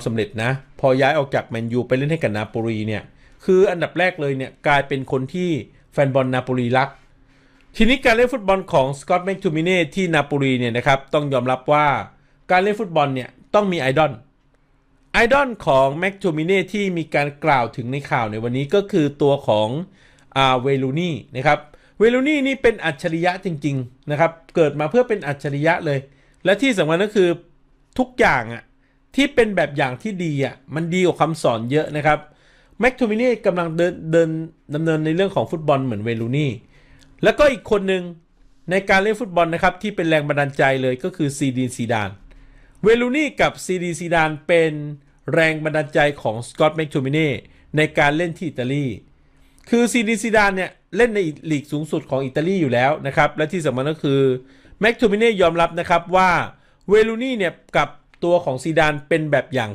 ความสำเร็จนะ พอย้ายออกจากแมนยูไปเล่นให้กับนาโปลีเนี่ย คืออันดับแรกเลยเนี่ยกลายเป็นคนที่แฟนบอลนาโปลีรัก ทีนี้การเล่นฟุตบอลของสกอตแมคทูมิเน่ที่นาโปลีเนี่ยนะครับต้องยอมรับว่าการเล่นฟุตบอลเนี่ยต้องมีไอดอลไอดอลของแมคทูมิเน่ที่มีการกล่าวถึงในข่าวในวันนี้ก็คือตัวของอาเวลูนี่นะครับเวลูนี่นี่เป็นอัจฉริยะจริง ๆ นะครับ เกิดมาเพื่อเป็นอัจฉริยะเลย และที่สำคัญก็คือทุกอย่างอะ ที่เป็นแบบอย่างที่ดีอะมันดีกว่าคำสอนเยอะนะครับแมคโทมินี่กำลังเดินเดินดำเนินในเรื่องของฟุตบอลเหมือนเวลูนี่แล้วก็อีกคนหนึ่งในการเล่นฟุตบอลนะครับที่เป็นแรงบันดาลใจเลยก็คือซีดีนซีดานเวลูนี่กับซีดีซีดานเป็นแรงบันดาลใจของสกอตแมคโทมินี่ในการเล่นที่อิตาลีคือซีดีซีดานเนี่ยเล่นในลีกสูงสุดของอิตาลีอยู่แล้วนะครับและที่สำคัญก็คือแมคโทมินี่ยอมรับนะครับว่าเวลูนี่เนี่ยกับ ตัวของซีดานเป็นแบบอย่าง